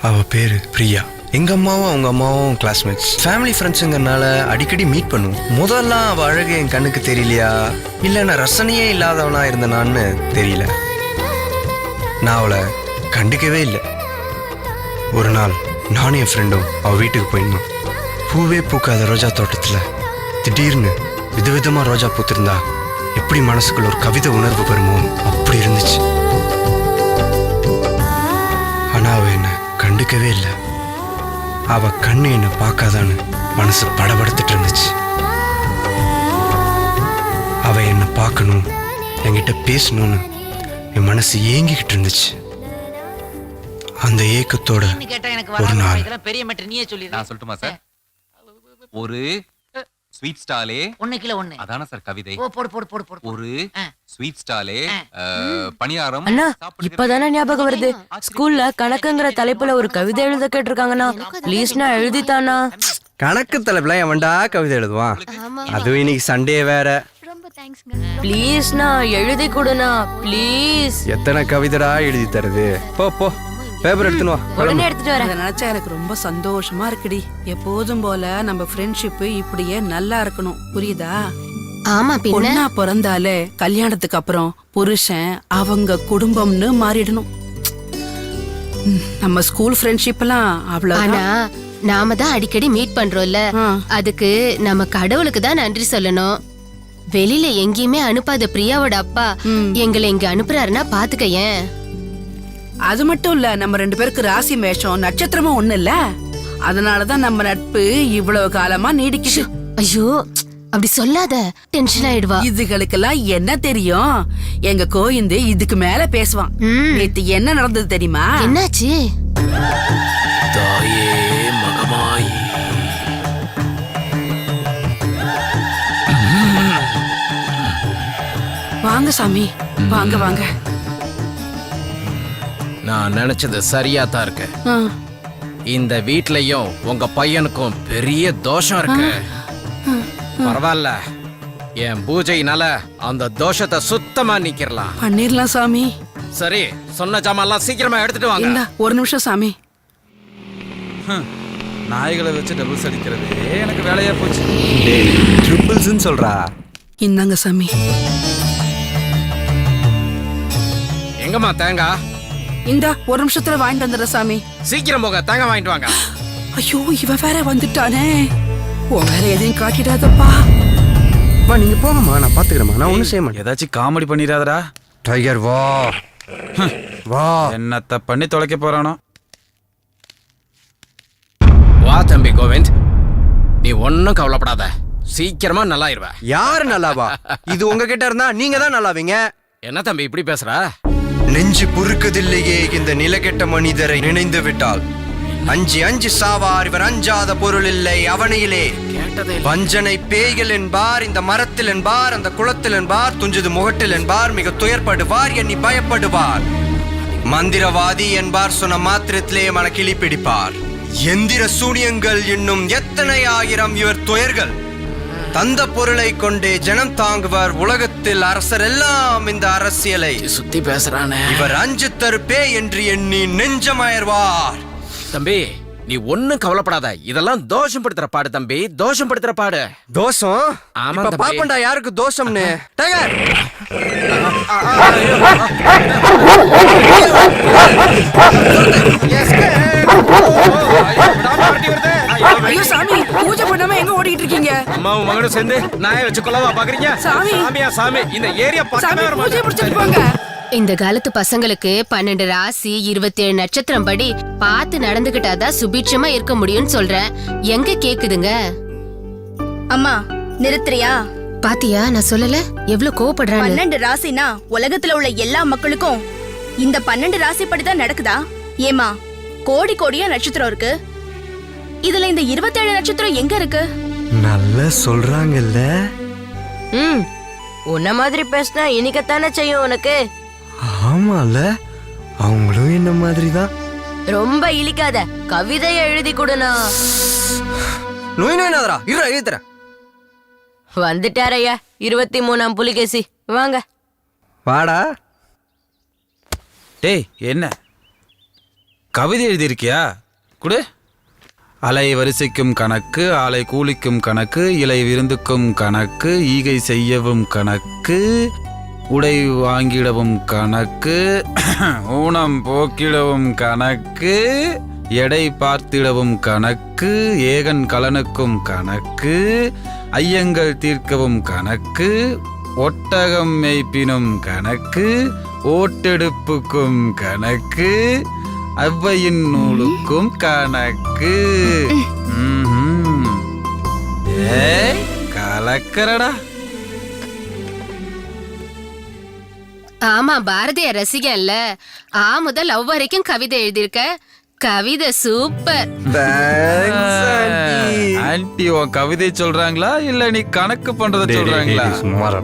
அவ பேரு பிரியா. எங்க அம்மாவும் அவங்க அம்மாவும் கிளாஸ்மேட்ஸ் ஃபேமிலி ஃப்ரெண்ட்ஸுங்கிறனால அடிக்கடி மீட் பண்ணுவோம். முதல்லாம் அவள் அழகு என் கண்ணுக்கு தெரியலையா? இல்லை நான் ரசனையே இல்லாதவனா இருந்தனான்னு தெரியல. நான் அவளை கண்டுக்கவே இல்லை. ஒரு நாள் நானும் என் ஃப்ரெண்டும் அவ வீட்டுக்கு போயிருந்தோம். பூவே பூக்காத ரோஜா தோட்டத்துல. திடீர்னு விதவிதமா ரோஜா பூத்திருந்தா எப்படி மனசுக்குள்ள ஒரு கவிதை உணர்வு பெறுமோ அப்படி இருந்துச்சு. கண்டுக்கவே இல்லை. அவ கண்ணு என்ன பார்க்காதான்னு மனசு படபடுத்துட்டு இருந்துச்சு. அவ என்ன பார்க்கணும் என்கிட்ட பேசணும்னு என் மனசு ஏங்கிக்கிட்டு இருந்துச்சு. அந்த ஏக்கத்தோட நீ கேட்டா எனக்கு ஒரு நாள். இதெல்லாம் பெரிய மேட்டர் நீயே சொல்லி நான் சொல்லட்டுமா சார்? ஒரு ஸ்வீட் ஸ்டாலே ஒண்ணு கிலோ ஒண்ணு. அதான சார் கவிதை? ஓ போடு போடு போடு போடு. ஒரு. ஸ்வீட் ஸ்டாலே பணியாரம் அண்ணா இப்பதானே ஞாபகம் வருது. ஸ்கூல்ல கணக்குங்கிற தலைப்புல ஒரு கவிதை எழுத கேட்டிருக்காங்கண்ணா. ப்ளீஸ்ண்ணா எழுதித்தானா கணக்கு தலைப்புல எவன்டா கவிதை எழுதுவான்? அதுவும் இன்னைக்கு சண்டே வேற. ப்ளீஸ்ண்ணா எழுதி கொடுண்ணா. ப்ளீஸ் எத்தனை கவிதைடா எழுதி தருது? போ போ. பேப்பர் எடுத்துன்னு வா. உடனே. எடுத்துட்டு வரேன். இதை நினைச்சா எனக்கு ரொம்ப சந்தோஷமா இருக்குடி. எப்போதும் போல நம்ம ஃப்ரெண்ட்ஷிப் இப்படியே நல்லா இருக்கணும். புரியுதா? ஆமா பின்ன? பொண்ணா பிறந்தாலே கல்யாணத்துக்கு அப்புறம் புருஷன் அவங்க குடும்பம்னு மாறிடணும். நம்ம ஸ்கூல் ஃப்ரெண்ட்ஷிப் எல்லாம் அவ்வளவு ஆனா நாம தான் அடிக்கடி மீட் பண்றோம்ல. அதுக்கு நம்ம கடவுளுக்கு தான் நன்றி சொல்லணும். வெளியில எங்கேயுமே அனுப்பாத பிரியாவோட அப்பா எங்களை இங்க அனுப்புறாருன்னா பாத்துக்கயேன் அது மட்டும் இல்ல நம்ம ரெண்டு பேருக்கு ராசி மேஷம் நட்சத்திரமும் ஒண்ணு இல்ல. அதனாலதான் நம்ம நட்பு இவ்வளவு காலமா நீடிக்குது. ஐயோ அப்படி சொல்லாத டென்ஷன் ஆயிடுவா. இதுகளுக்கெல்லாம் என்ன தெரியும்? எங்க கோயிந்து இதுக்கு மேல பேசுவான். ம். நேத்து என்ன நடந்தது தெரியுமா? என்னாச்சு? தாயே மகமாயி. வாங்க சாமி. வாங்க வாங்க. நான் நினைச்சது சரியா தான் இருக்கு. இந்த வீட்லயும் உங்க பையனுக்கும் பெரிய தோஷம் இருக்கு. பரவாயில்ல என் பூஜையினால அந்த தோஷத்தை சுத்தமா நீக்கிரலாம். பண்ணிரலாம் சாமி. சரி சொன்ன ஜாமான்லாம் சீக்கிரமா எடுத்துட்டு வாங்க. ஒரு நிமிஷம் சாமி. நாய்களை வச்சு டபுள்ஸ் அடிக்கிறது எனக்கு வேலையா போச்சு. ட்ரிபிள்ஸ்ன்னு சொல்றா. இந்தாங்க சாமி. எங்கம்மா தேங்காய்? இந்தா ஒரு நிமிஷத்துல வாங்கிட்டு வந்துடுற சாமி. சீக்கிரம் போங்க தேங்காய் வாங்கிட்டு வாங்க. ஐயோ இவ வேற வந்துட்டானே. உன் வேற எதையும் காட்டிடாதப்பா. வா நீங்க போங்கம்மா. நான் பாத்துக்கிறேம்மா. நான் ஒண்ணும் செய்ய மாட்டேன். ஏதாச்சும் காமெடி பண்ணிடாதடா. டைகர் வா. வா. என்னத்த பண்ணி தொலைக்க போறானோ? வா தம்பி கோவிந்த். நீ ஒன்னும் கவலைப்படாத. சீக்கிரமா நல்லாயிருவ. யாரு நல்லாவா? இது உங்ககிட்ட இருந்தா நீங்க தான் நல்லாவீங்க. என்ன தம்பி இப்படி பேசுற? நெஞ்சு பொறுக்கதில்லையே இந்த நிலகெட்ட மனிதரை நினைந்து விட்டால். அஞ்சு அஞ்சு சாவார் இவர் அஞ்சாத பொருள் இல்லை அவனையிலே. வஞ்சனை பேய்கள் என்பார் இந்த மரத்தில் என்பார் அந்த குளத்தில் என்பார் துஞ்சது முகட்டில் என்பார் மிக துயர்படுவார் எண்ணி பயப்படுவார். மந்திரவாதி என்பார் சொன்ன மாத்திரத்திலே மன கிளி பிடிப்பார். எந்திர சூனியங்கள் என்னும் எத்தனை ஆயிரம் இவர் துயர்கள்? தந்த பொருளை கொண்டே ஜனம் தாங்குவார் உலகத்தில் அரசர் எல்லாம் இந்த அரசியலை சுத்தி பேசுறானே இவர் அஞ்சு தருப்பே என்று எண்ணி நெஞ்சமயர்வார் தம்பி நீ ஒன்னும் கவலைப்படாத இதெல்லாம் தோஷம் படுத்துற பாடு தம்பி தோஷம் படுத்துற பாடு தோஷம் ஆமா இப்ப தம்பி. பாப்பண்டா யாருக்கு தோஷம்னு டைகர் ஐயோ சாமி பூஜை பண்ணாம எங்க ஓடிட்டு இருக்கீங்க? அம்மாவும் மகனும் சேர்ந்து நாயை வச்சு கொள்ளவா பாக்குறீங்க? சாமி. சாமியா சாமி இந்த ஏரியா பக்கமே வர பூஜை மாட்டேன். பிடிச்சிட்டு போங்க. இந்த காலத்து பசங்களுக்கு பன்னெண்டு ராசி இருபத்தி ஏழு நட்சத்திரம் படி பார்த்து நடந்துகிட்டாதான் சுபீட்சமா இருக்க முடியும்னு சொல்றேன். எங்க கேக்குதுங்க? அம்மா நிறுத்துறியா? பாத்தியா நான் சொல்லல? எவ்வளவு கோவப்படுறான்னு பன்னெண்டு ராசினா உலகத்துல உள்ள எல்லா மக்களுக்கும் இந்த பன்னெண்டு ராசிப்படி தான் நடக்குதா? ஏமா கோடி கோடியா நட்சத்திரம் இருக்கு. இதுல இந்த இருபத்தேழு நட்சத்திரம் எங்க இருக்கு? நல்லா சொல்றாங்கல்ல. ம் உன்ன மாதிரி பேசினா இனிக்கத்தானே செய்யும் உனக்கு? ஆமால அவங்களும் என்ன மாதிரி தான் ரொம்ப இழிக்காத கவிதை எழுதி கொடுண்ணா நோய் நோய்னாதரா இருடா எழுதுறேன் வந்துட்டாரையா இருபத்தி மூணாம் புலிகேசி. வாங்க. வாடா. டேய் என்ன? கவிதை எழுதியிருக்கியா? குடு. அலை வரிசைக்கும் கணக்கு ஆலை கூலிக்கும் கணக்கு இலை விருந்துக்கும் கணக்கு ஈகை செய்யவும் கணக்கு உடை வாங்கிடவும் கணக்கு ஊனம் போக்கிடவும் கணக்கு எடை பார்த்திடவும் கணக்கு ஏகன் கலனுக்கும் கணக்கு ஐயங்கள் தீர்க்கவும் கணக்கு ஒட்டகம் மேய்ப்பினும் கணக்கு ஓட்டெடுப்புக்கும் கணக்கு அவ்வையின் நூலுக்கும் கணக்கு. கலக்கறடா. ஆமா பாரதிய ரசிகன்ல. ஆ முதல் லவ் வரைக்கும் கவிதை எழுதியிருக்க. கவிதை சூப்பர். ஆன்ட்டி உன் கவிதை சொல்றாங்களா? இல்ல நீ கணக்கு பண்றத சொல்றாங்களா? சுமாரா